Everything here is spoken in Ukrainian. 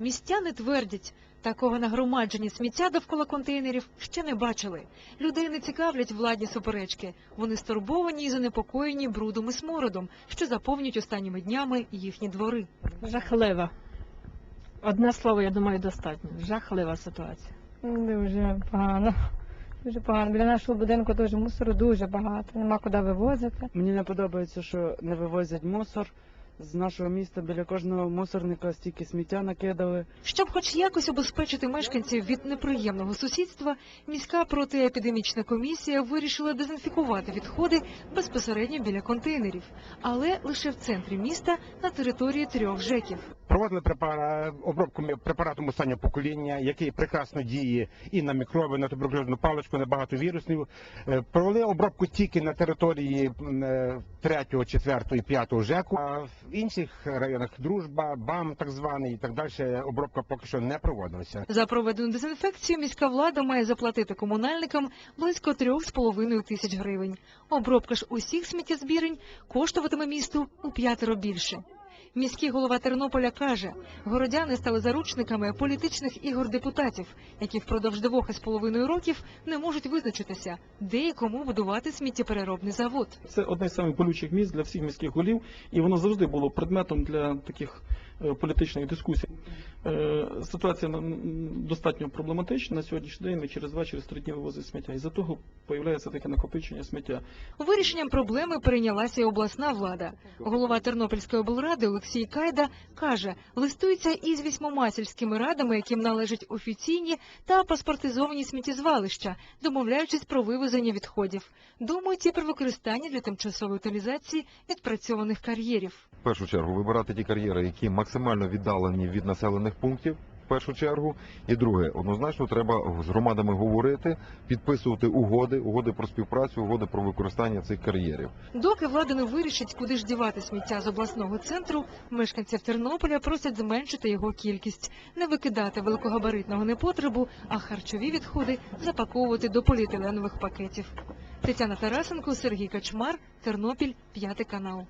Містяни твердять, такого нагромадження сміття довкола контейнерів ще не бачили. Людей не цікавлять владні суперечки. Вони стурбовані і занепокоєні брудом і смородом, що заповнюють останніми днями їхні двори. Жахлива. Одне слово, я думаю, достатньо. Жахлива ситуація. Дуже погано. Дуже погано. Біля нашого будинку теж мусору дуже багато. Нема куди вивозити. Мені не подобається, що не вивозять мусор з нашого міста. Біля кожного мусорника стільки сміття накидали. Щоб хоч якось обезпечити мешканців від неприємного сусідства, міська протиепідемічна комісія вирішила дезінфікувати відходи безпосередньо біля контейнерів, але лише в центрі міста на території трьох ЖЕКів. Проводили препара... обробку препаратом останнього покоління, який прекрасно діє і на мікроби, на туберкульозну паличку, на багато вірусів. Е, Провели обробку тільки на території м, е, 3, 4 і 5 ЖЕКу. В інших районах дружба, БАМ так званий і так далі. Обробка поки що не проводилася. За проведену дезінфекцію міська влада має заплатити комунальникам близько трьох з половиною тисяч гривень. Обробка ж усіх сміттєзбірень коштуватиме місту у п'ятеро більше. Міський голова Тернополя каже, городяни стали заручниками політичних ігор депутатів, які впродовж двох із половиною років не можуть визначитися, де і кому будувати сміттєпереробний завод. Це одне з самих болючих місць для всіх міських голів, і воно завжди було предметом для таких е, політичних дискусій. Е, Ситуація достатньо проблематична на сьогоднішній день. Ми через два, через три дні вивозить сміття. І за того появляється таке накопичення сміття. Вирішенням проблеми перейнялася і обласна влада. Голова Тернопільської облради Олексій Кайда каже, листується із вісьмома сільськими радами, яким належать офіційні та паспортизовані сміттєзвалища, домовляючись про вивезення відходів. Думають і про використання для тимчасової утилізації відпрацьованих кар'єрів. в першу чергу вибирати ті кар'єри, які максимально віддалені від населених пунктів. Першу чергу, і друге, однозначно треба з громадами говорити, підписувати угоди, угоди про співпрацю, угоди про використання цих кар'єрів. Доки влада не вирішить, куди ж дівати сміття з обласного центру, мешканців Тернополя просять зменшити його кількість, не викидати великогабаритного непотребу, а харчові відходи запаковувати до поліетиленових пакетів. Тетяна Тарасенко, Сергій Качмар, Тернопіль, п'ятий канал.